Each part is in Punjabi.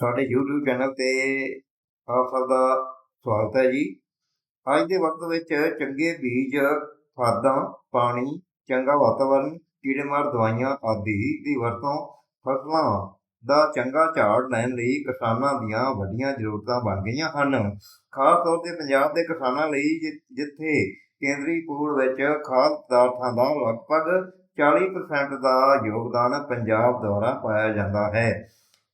ਸਾਡੇ YouTube ਚੈਨਲ ਤੇ ਆਪ ਸਭ ਦਾ ਸਵਾਗਤ ਹੈ ਜੀ। ਅੱਜ ਦੇ ਵਕਤ ਵਿੱਚ ਚੰਗੇ ਬੀਜ, ਖਾਦਾਂ, ਪਾਣੀ, ਚੰਗਾ ਵਾਤਾਵਰਣ ਕੀੜੇਮਾਰ ਦਵਾਈਆਂ ਆਦਿ ਦੀ ਵਰਤੋਂ ਫਸਲਾਂ ਦਾ ਚੰਗਾ ਝਾੜ ਲੈਣ ਲਈ ਕਿਸਾਨਾਂ ਦੀਆਂ ਵੱਡੀਆਂ ਜ਼ਰੂਰਤਾਂ ਬਣ ਗਈਆਂ ਹਨ। ਖਾਸ ਤੌਰ ਤੇ ਪੰਜਾਬ ਦੇ ਕਿਸਾਨਾਂ ਲਈ ਜਿ- ਜਿੱਥੇ ਕੇਂਦਰੀ ਪੂਲ ਵਿੱਚ ਖਾਦ ਪਦਾਰਥਾਂ ਦਾ ਲਗਭਗ 40% ਦਾ ਯੋਗਦਾਨ ਪੰਜਾਬ ਦੁਆਰਾ ਪਾਇਆ ਜਾਂਦਾ ਹੈ।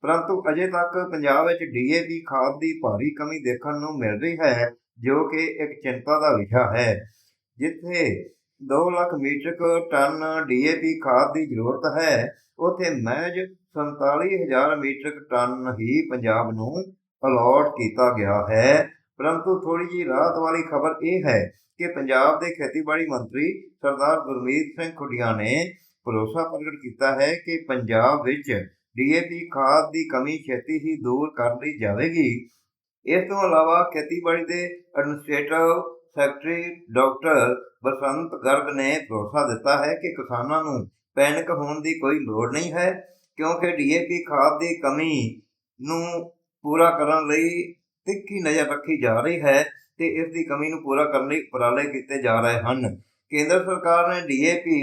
ਪਰੰਤੂ ਅਜੇ ਤੱਕ ਪੰਜਾਬ ਵਿੱਚ ਡੀਏਪੀ ਖਾਦ ਦੀ ਭਾਰੀ ਕਮੀ ਦੇਖਣ ਨੂੰ ਮਿਲ ਰਹੀ ਹੈ, ਜੋ ਕਿ ਇੱਕ ਚਿੰਤਾ ਦਾ ਵਿਸ਼ਾ ਹੈ। ਜਿੱਥੇ 2 ਲੱਖ ਮੀਟ੍ਰਿਕ ਟਨ ਡੀਏਪੀ ਖਾਦ ਦੀ ਜ਼ਰੂਰਤ ਹੈ, ਉੱਥੇ ਮਹਿਜ 47000 ਮੀਟ੍ਰਿਕ ਟਨ ਹੀ ਪੰਜਾਬ ਨੂੰ ਅਲਾਟ ਕੀਤਾ ਗਿਆ ਹੈ। ਪਰੰਤੂ ਥੋੜੀ ਜਿਹੀ ਰਾਹਤ ਵਾਲੀ ਖਬਰ ਇਹ ਹੈ ਕਿ ਪੰਜਾਬ ਦੇ ਖੇਤੀਬਾੜੀ ਮੰਤਰੀ ਸਰਦਾਰ ਗੁਰਮੀਤ ਸਿੰਘ ਖੁੱਡੀਆਂ ਨੇ ਭਰੋਸਾ ਪ੍ਰਗਟ ਕੀਤਾ ਹੈ ਕਿ ਪੰਜਾਬ ਵਿੱਚ ਡੀਏਪੀ ਖਾਦ ਦੀ ਕਮੀ ਛੇਤੀ ਹੀ ਦੂਰ ਕਰ ਲਈ ਜਾਵੇਗੀ। ਇਸ ਤੋਂ ਇਲਾਵਾ ਖੇਤੀਬਾੜੀ ਦੇ administrative secretary doctor Basant Garg ਨੇ ਭਰੋਸਾ ਦਿੱਤਾ ਹੈ ਕਿ ਕਿਸਾਨਾਂ ਨੂੰ ਪੈਨਿਕ ਹੋਣ ਦੀ ਕੋਈ ਲੋੜ ਨਹੀਂ ਹੈ, ਕਿਉਂਕਿ ਡੀਏਪੀ ਖਾਦ ਦੀ ਕਮੀ ਨੂੰ ਪੂਰਾ ਕਰਨ ਲਈ ਤਿੱਖੀ ਨਜ਼ਰ ਰੱਖੀ ਜਾ ਰਹੀ ਹੈ ਤੇ ਇਸ ਦੀ ਕਮੀ ਨੂੰ ਪੂਰਾ ਕਰਨ ਲਈ ਉਪਰਾਲੇ ਕੀਤੇ ਜਾ ਰਹੇ ਹਨ। ਕੇਂਦਰ ਸਰਕਾਰ ਨੇ ਡੀਏਪੀ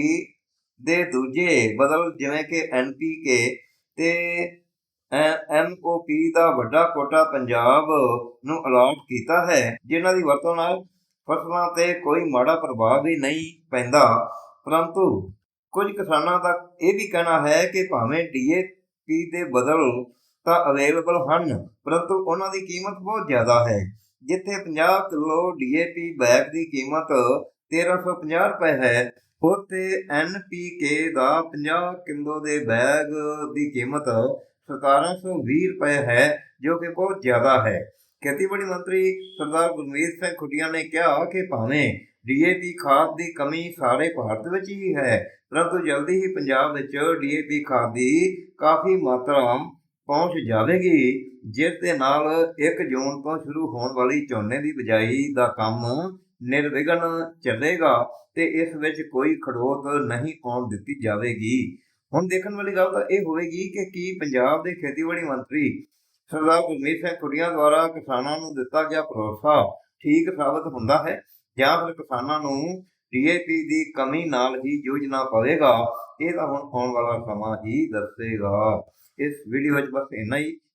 ਦੇ ਦੂਜੇ ਬਦਲ ਜਿਵੇਂ ਕਿ ਐਨਪੀਕੇ ਤੇ ਐਮਓਪੀ ਦਾ ਵੱਡਾ ਕੋਟਾ ਪੰਜਾਬ ਨੂੰ ਅਲਾਟ ਕੀਤਾ ਹੈ, ਜਿਨ੍ਹਾਂ ਦੀ ਵਰਤੋਂ ਨਾਲ ਫਸਲਾਂ ਤੇ ਕੋਈ ਮਾੜਾ ਪ੍ਰਭਾਵ ਵੀ ਨਹੀਂ ਪੈਂਦਾ। ਪਰੰਤੂ ਕੁਝ ਕਿਸਾਨਾਂ ਦਾ ਇਹ ਵੀ ਕਹਿਣਾ ਹੈ ਕਿ ਭਾਵੇਂ ਡੀਏਪੀ ਦੇ ਬਦਲ ਤਾਂ ਅਵੇਲੇਬਲ ਹਨ, ਪਰੰਤੂ ਉਹਨਾਂ ਦੀ ਕੀਮਤ ਬਹੁਤ ਜ਼ਿਆਦਾ ਹੈ। ਜਿੱਥੇ 50 ਕਿਲੋ ਡੀਏਪੀ ਬੈਗ ਦੀ ਕੀਮਤ 1350 ਰੁਪਏ ਹੈ। ਉੱਥੇ ਐਨਪੀਕੇ ਦਾ 50 ਕਿਲੋ ਦੇ ਬੈਗ ਦੀ ਕੀਮਤ 1720 ਰੁਪਏ ਹੈ, ਜੋ ਕਿ ਬਹੁਤ ਜ਼ਿਆਦਾ ਹੈ। ਖੇਤੀਬਾੜੀ ਮੰਤਰੀ ਸਰਦਾਰ ਗੁਰਮੀਤ ਸਿੰਘ ਖੁੱਡੀਆਂ ਨੇ ਕਿਹਾ ਕਿ ਭਾਵੇਂ ਡੀਏਪੀ ਖਾਦ ਦੀ ਕਮੀ ਸਾਰੇ ਭਾਰਤ ਵਿੱਚ ਹੀ ਹੈ, ਪਰੰਤੂ ਜਲਦੀ ਹੀ ਪੰਜਾਬ ਵਿੱਚ ਡੀਏਪੀ ਖਾਦ ਦੀ ਕਾਫੀ ਮਾਤਰਾ ਪਹੁੰਚ ਜਾਵੇਗੀ, ਜਿਸ ਦੇ ਨਾਲ 1 ਜੂਨ ਤੋਂ ਸ਼ੁਰੂ ਹੋਣ ਵਾਲੀ ਝੋਨੇ ਦੀ ਬਿਜਾਈ ਦਾ ਕੰਮ ਨਿਰਵਿਘਨ ਚੱਲੇਗਾ ਤੇ ਇਸ ਵਿੱਚ ਕੋਈ ਖੜੋਤ ਨਹੀਂ ਆਉਣ ਦਿੱਤੀ ਜਾਵੇਗੀ। ਹੁਣ ਦੇਖਣ ਵਾਲੀ ਗੱਲ ਤਾਂ ਇਹ ਹੋਵੇਗੀ ਕਿ ਕੀ ਪੰਜਾਬ ਦੇ ਖੇਤੀਬਾੜੀ ਮੰਤਰੀ ਸਰਦਾਰ ਗੁਰਮੀਤ ਸਿੰਘ ਖੁੱਡੀਆਂ ਦੁਆਰਾ ਕਿਸਾਨਾਂ ਨੂੰ ਦਿੱਤਾ ਗਿਆ ਭਰੋਸਾ ਠੀਕ ਸਾਬਤ ਹੁੰਦਾ ਹੈ ਜਾਂ ਫਿਰ ਕਿਸਾਨਾਂ ਨੂੰ ਡੀਏਪੀ ਦੀ ਕਮੀ ਨਾਲ ਹੀ ਯੋਜਨਾ ਪਵੇਗਾ, ਇਹ ਤਾਂ ਹੁਣ ਆਉਣ ਵਾਲਾ ਸਮਾਂ ਹੀ ਦੱਸੇਗਾ। ਇਸ ਵੀਡੀਓ ਵਿੱਚ ਬਸ ਇੰਨਾ ਹੀ।